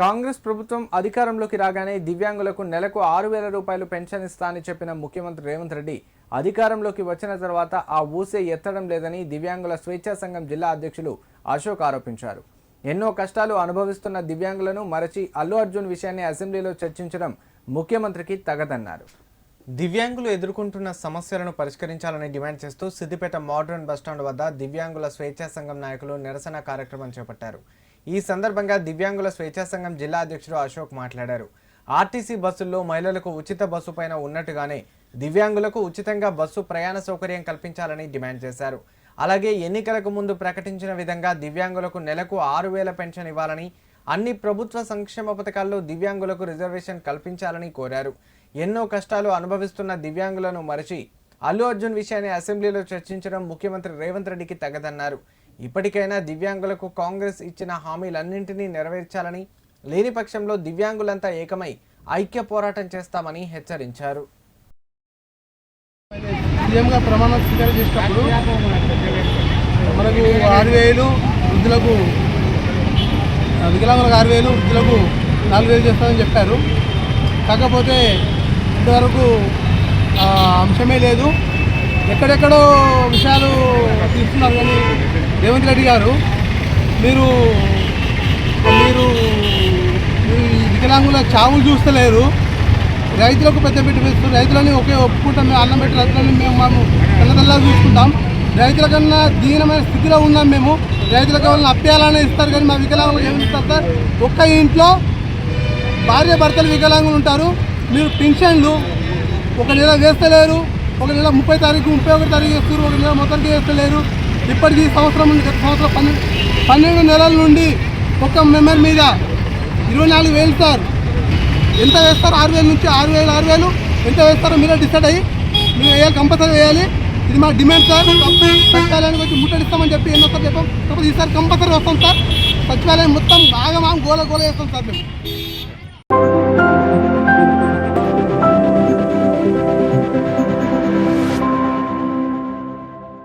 కాంగ్రెస్ ప్రభుత్వం అధికారంలోకి రాగానే దివ్యాంగులకు నెలకు ఆరు వేల రూపాయలు పెన్షన్ ఇస్తా అని చెప్పిన ముఖ్యమంత్రి రేవంత్ రెడ్డి అధికారంలోకి వచ్చిన తర్వాత ఆ ఊసే ఎత్తడం లేదని దివ్యాంగుల స్వేచ్ఛా సంఘం జిల్లా అధ్యక్షులు అశోక్ ఆరోపించారు. ఎన్నో కష్టాలు అనుభవిస్తున్న దివ్యాంగులను మరచి అల్లు అర్జున్ విషయాన్ని అసెంబ్లీలో చర్చించడం ముఖ్యమంత్రికి తగదన్నారు. దివ్యాంగులు ఎదుర్కొంటున్న సమస్యలను పరిష్కరించాలని డిమాండ్ చేస్తూ సిద్దిపేట మోడర్న్ బస్టాండ్ వద్ద దివ్యాంగుల స్వేచ్ఛా సంఘం నాయకులు నిరసన కార్యక్రమం చేపట్టారు. ఈ సందర్భంగా దివ్యాంగుల స్వేచ్ఛా సంఘం జిల్లా అధ్యక్షుడు అశోక్ మాట్లాడారు. ఆర్టీసీ బస్సుల్లో మహిళలకు ఉచిత బస్సు పైన ఉన్నట్టుగానే దివ్యాంగులకు ఉచితంగా బస్సు ప్రయాణ సౌకర్యం కల్పించాలని డిమాండ్ చేశారు. అలాగే ఎన్నికలకు ముందు ప్రకటించిన విధంగా దివ్యాంగులకు నెలకు ఆరు వేల పెన్షన్ ఇవ్వాలని అన్ని ప్రభుత్వ సంక్షేమ పథకాల్లో దివ్యాంగులకు రిజర్వేషన్ కల్పించాలని కోరారు. ఎన్నో కష్టాలు అనుభవిస్తున్న దివ్యాంగులను మరచి అల్లు అర్జున్ విషయాన్ని అసెంబ్లీలో చర్చించడం ముఖ్యమంత్రి రేవంత్ రెడ్డికి తగదన్నారు. ఇప్పటికైనా దివ్యాంగులకు కాంగ్రెస్ ఇచ్చిన హామీలన్నింటినీ నెరవేర్చాలని లేని పక్షంలో దివ్యాంగులంతా ఏకమై ఐక్య పోరాటం చేస్తామని హెచ్చరించారు. సీఎంగా ప్రమాణ స్వీకారం చేసినప్పుడు మనకు ఆరు వేలు వృద్ధులకు వికలాంగులకు ఆరు వేలు వృద్ధులకు నాలుగు వేలు చేస్తామని చెప్పారు. కాకపోతే ఇంతవరకు అంశమే లేదు. ఎక్కడెక్కడో విషయాలు తీస్తున్నారు కానీ రేవంత్ రెడ్డి గారు మీరు మీరు వికలాంగుల చావులు చూస్తలేరు. రైతులకు పెద్ద పెట్టి వేస్తూ రైతులని ఒకే ఒప్పుకుంటాం మేము అన్నం పెట్టి రైతులని మేము మేము తెల్లదల్లా చూసుకుంటాం. రైతుల కన్నా దీనమైన స్థితిలో ఉన్నాం మేము. రైతులకు వాళ్ళని అప్పేయాలని ఇస్తారు కానీ మా వికలాంగులు ఏమి ఇస్తారు సార్? ఒక్క ఇంట్లో భార్య భర్తలు వికలాంగులు ఉంటారు. మీరు పింఛన్లు ఒక నెల వేస్తలేరు. ఒక నెల ముప్పై తారీఖు ముప్పై ఒకటి తారీఖు చేస్తారు ఒక నెల మొత్తానికి చేస్తలేరు. ఇప్పటికీ సంవత్సరం నుండి గత సంవత్సరం పన్నెండు పన్నెండు నెలల నుండి ఒక్క మెంబర్ మీద ఇరవై నాలుగు వేలు సార్. ఎంత వేస్తారు? ఆరు వేల నుంచి ఆరు వేలు ఆరు వేలు. ఎంత వేస్తారో మీరే డిసైడ్ అయ్యి మీరు వేయాలి కంపల్సరీ వేయాలి. ఇది మా డిమాండ్ సార్. సచివాలయానికి వచ్చి ముట్టడిస్తామని చెప్పి ఎన్నోసారి చెప్పాం. కాకపోతే ఈసారి కంపల్సరీ వస్తాం సార్. సచివాలయం మొత్తం బాగా మా గోల గోల వేస్తాం సార్ మేము.